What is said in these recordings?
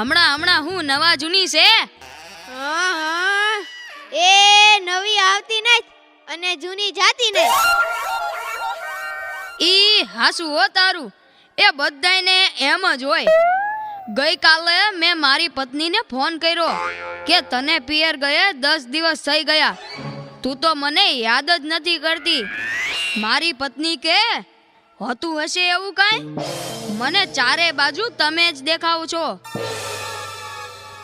હમણાં હમણાં હું નવા જૂની છે? હા હા. એ નવી આવતી નહીં અને જૂની જાતી નહીં. ઈ હાસુ હો તારું. એ બધાયને એમ જ હોય. ગઈકાલે મેં મારી પત્નીને ફોન કર્યો કે તને પિયર ગયે દસ દિવસ થઈ ગયા. તું તો મને યાદ જ નથી કરતી. મારી પત્ની કે હતું હશે એવું કાંઈ? મને ચારે બાજુ તમે જ દેખાવ છો.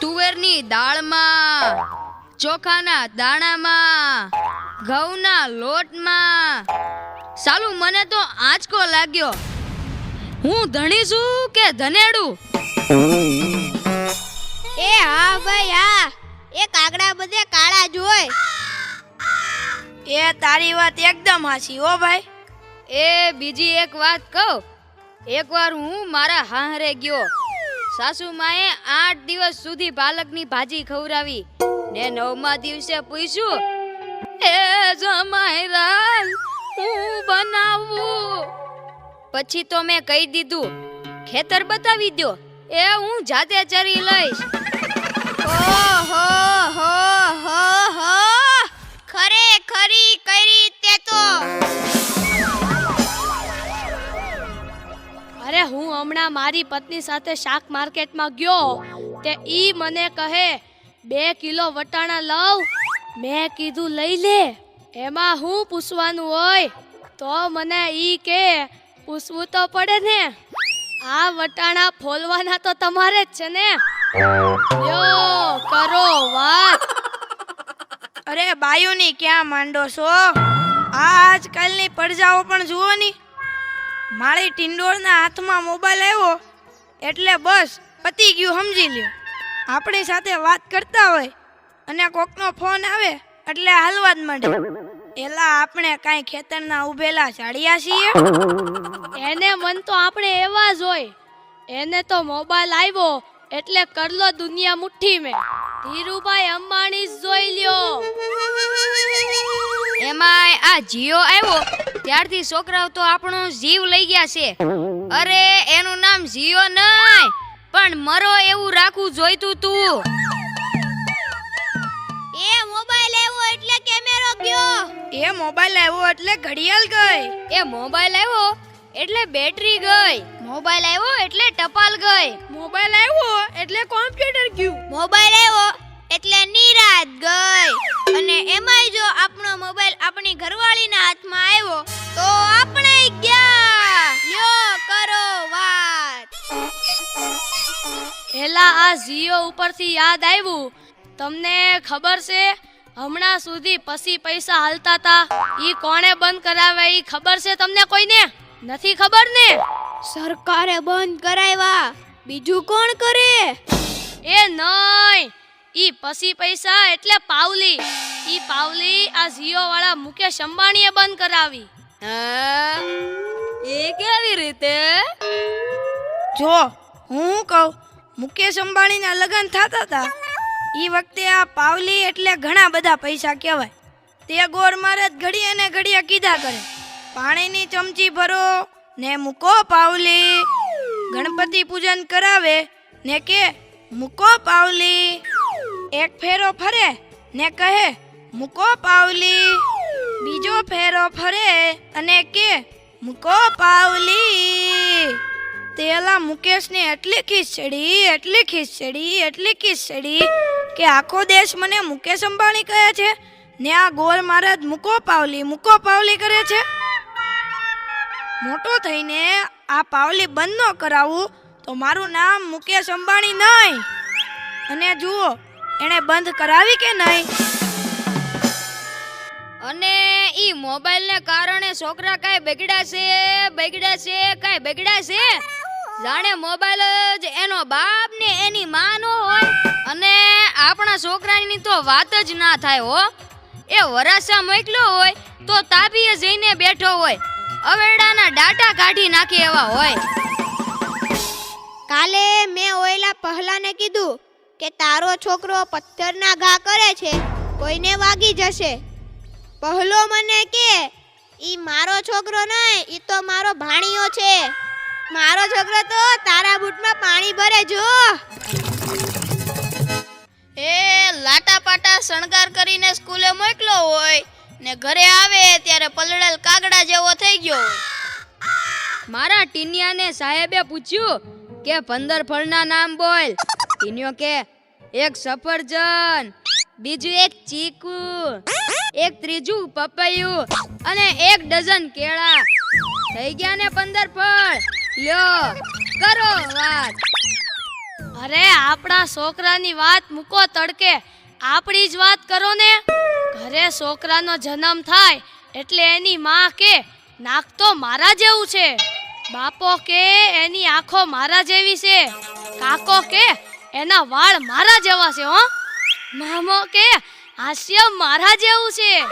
તુવેરની દાળમાં ચોખાના દાણામાં ઘઉંના લોટમાં. સાલું મને તો આંચકો લાગ્યો. હું ધણી છું કે ધનેડું? એ હા ભાઈ હા. એ કાગડા બધે કાળા જ હોય. એ તારી વાત એકદમ હાચી હો ભાઈ. એ બીજી એક વાત કહું. એકવાર હું મારા હાહરે ગયો. સાસુ માએ આઠ દિવસ સુધી પાલકની ભાજી ખવડાવી. ને નવમા દિવસે પૂછ્યું, એ જમાઈરાલ હું બનાવું? પછી તો મેં કહી દીધું, ખેતર બતાવી દો એ હું જાતે ચરી લઈશ. ઓહો! હમણાં મારી પત્ની સાથે શાક માર્કેટમાં ગયો. તે ઈ મને કહે, બે કિલો વટાણા લઉં, મેં કીધું લઈ લે. એમાં હું પૂછવાનું હોય તો મને ઈ કે, પૂછવું તો પડે ને. આ વટાણા ફોલવાના તો તમારે જ છે ને. યો, કરો વાત. અરે બાયુની ક્યાં માંડો છો? આજકાલની પડજાઓ પણ જુઓ ની. મારી ટિંડોળના હાથમાં મોબાઈલ આવ્યો એટલે બસ પતી ગયું સમજી લ્યો. આપણી સાથે વાત કરતા હોય અને કોકનો ફોન આવે એટલે હાલવા જ માંડે. એલા આપણે કાંઈ ખેતરના ઉભેલા ચાડ્યા છીએ? એને મન તો આપણે એવા જ હોય. એને તો મોબાઈલ આવ્યો એટલે કરલો દુનિયા મુઠ્ઠી મેં. ધીરુભાઈ અંબાણી જોઈ લ્યો. એમાંય આ જીઓ આવ્યો ત્યારથી છોકરાઓ તો આપણો જીવ લઈ ગયા છે. અરે એનું નામ જીઓ નહીં પણ મરો એવું રાખવું જોઈતું તું. એ મોબાઈલ આવ્યો એટલે કેમેરો ગયો. એ મોબાઈલ આવ્યો એટલે ઘડિયાળ ગઈ. એ મોબાઈલ આવ્યો એટલે બેટરી ગઈ. મોબાઈલ આવ્યો એટલે ટપાલ ગઈ. મોબાઈલ આવ્યો એટલે કોમ્પ્યુટર ગયું. મોબાઈલ આવ્યો એટલે નિરાત ગઈ. અને એમાંય જો આપણો મોબાઈલ આપણી ઘરવાળીના હાથમાં આવ્યો તો આપણે ગયા લ્યો કરો વાત. એલા આ જીઓ ઉપરથી યાદ આવ્યું? તમને ખબર છે હમણાં સુધી પછી પૈસા હાલતા તા. ઈ કોણે બંધ કરાવે ઈ ખબર છે તમને કોઈને? નથી ખબર ને? સરકારે બંધ કરાવ્યા. બીજું કોણ કરે? એ નહીં. ઈ પછી પૈસા એટલે પાવલી. ઈ પાવલી આ જીઓ વાળા મુકેશ અંબાણીએ બંધ કરાવી. હા? એ કેવી રીતે? જો હું કહું મુકેશ અંબાણીના લગ્ન થતા હતા એ વખતે આ પાવલી એટલે ઘણા બધા પૈસા કહેવાય. તે ગોર મારે જ ઘડીએ ને ઘડીએ કીધા કરે. પાણીની ચમચી ભરો ને મૂકો પાવલી. ગણપતિ પૂજન કરાવે ને કે મૂકો પાવલી. એક ફેરો ફરે ને કહે, મૂકો પાવલી બીજો ફેરો ફરે અને કે, મૂકો પાવલી તેલા મુકેશને એટલી ખીસ ચડી એટલી ખીસ ચડી એટલી ખીસ ચડી કે આખો દેશ મને મુકેશ અંબાણી કહે છે ને આ ગોર મહારાજ મૂકો પાવલી મૂકો પાવલી કરે છે. મોટો થઈને આ પાવલી બંધ ન કરાવું તો મારું નામ મુકેશ અંબાણી નહીં. અને જુઓ એણે બંધ કરાવી કે નહીં? અને ઈ મોબાઈલ ને કારણે છોકરા કાંઈ બગડ્યા છે બગડ્યા છે કાંઈ બગડ્યા છે? જાણે મોબાઈલ જ એનો બાપ ને એની માં નો હોય. અને આપણા છોકરાની તો વાત જ ના થાય હો. એ વરાસા મોકલ્યો હોય તો તાપીએ જઈને બેઠો હોય. અવેડાના ડાટા કાઢી નાખે એવા હોય. કાલે મેં ઓયલા પહેલાને કીધું કે તારો છોકરો પથ્થરના ઘા કરે છે કોઈને વાગી જશે. પહેલો મને કે ઈ મારો છોકરો નહીં ઈ તો મારો ભાણિયો છે. મારો છોકરો તો તારા બૂટમાં પાણી ભરે જો. એ લાટા પાટા શણગાર કરીને સ્કૂલે મોકલો હોય ને ઘરે આવે ત્યારે પલળેલ કાગડા જેવો થઈ ગયો મારા ટીનિયાને સાહેબે પૂછ્યું કે પંદર ફળના નામ બોલ. ટીનિયો કે, એક સફરજન, બીજું એક ચીકુ, એક ત્રીજું પપૈયું અને એક ડઝન કેળા. થઈ ગયા ને પંદર ફળ? લ્યો, કરો વાત. અરે, આપણા છોકરાની વાત મૂકો તડકે. આપણી જ વાત કરો ને. ઘરે છોકરાનો જન્મ થાય એટલે એની માં કે, નાક તો મારા જેવું છે. બાપો કે, એની આંખો મારા જેવી છે. કાકો કે એના વાળ મારા જેવા છે, હો. મામો કે, હાસ્ય મારા જેવું છે.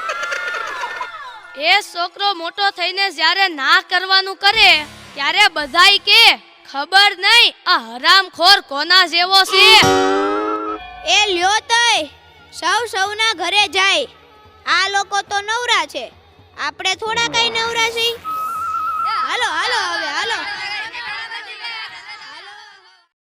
એ છોકરો મોટો થઈને જ્યારે ના કરવાનું કરે, ત્યારે બધાય કે, ખબર નહીં આ હરામખોર કોના જેવો છે? એ લ્યો તય, સૌ સૌના ઘરે જાય. આ લોકો તો નવરા છે. આપણે થોડા કઈ નવરા છીએ. હાલો હાલો.